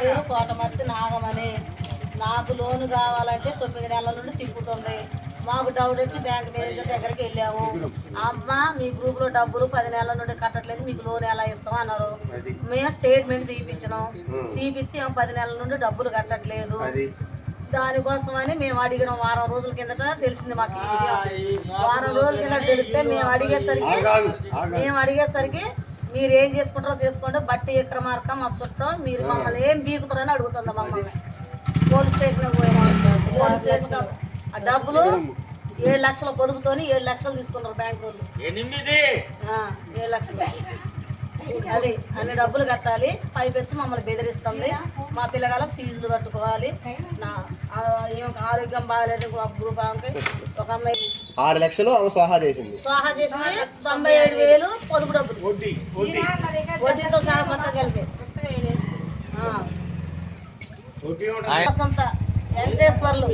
పేరు కోటమర్తి నాగమని నాకు లోను కావాలంటే తొమ్మిది నెలల నుండి తిప్పుతుంది. మాకు డౌట్ వచ్చి బ్యాంక్ మేనేజర్ దగ్గరికి వెళ్ళాము అమ్మ మీ గ్రూప్లో డబ్బులు పది నెలల నుండి కట్టట్లేదు మీకు లోన్ ఎలా ఇస్తాం అన్నారు. మేము స్టేట్మెంట్ తీపిచ్చినాం. తీపిస్తే పది నెలల నుండి డబ్బులు కట్టట్లేదు. దానికోసమని మేము అడిగినాం. వారం రోజుల కిందట తెలిసింది మాకు ఈ విషయం. వారం రోజుల కిందట తెలిస్తే మేము అడిగేసరికి మేము అడిగేసరికి మీరు ఏం చేసుకుంటారో చేసుకోండి. బట్టి విక్రమార్క మా చుట్టం మీరు మమ్మల్ని ఏం బీకుతారని అడుగుతుంది మమ్మల్ని. పోలీస్ స్టేషన్కి పోయినాం పోలీస్ స్టేషన్ ఆ డబ్బులు ఏడు లక్షల పొదుపుతోని ఏడు లక్షలు తీసుకున్నారు బ్యాంకు వాళ్ళు. ఏడు లక్షలు. అది అన్ని డబ్బులు కట్టాలి. పైపెచ్చి మమ్మల్ని బెదిరిస్తుంది. మా పిల్లగాళ్ళకి ఫీజులు కట్టుకోవాలి. నా ఆరోగ్యం బాగాలేదు. ఇంకో గ్రూప్ ఆమెకి ఒక అమ్మాయి ఆరు లక్షలు స్వాహా చేసింది. స్వాహా చేసింది. తొంభై ఏడు వేలు పొదుపు డబ్బులు. వడ్డీతో సహా మొత్తం కలిపి. వెంకటేశ్వర్లు.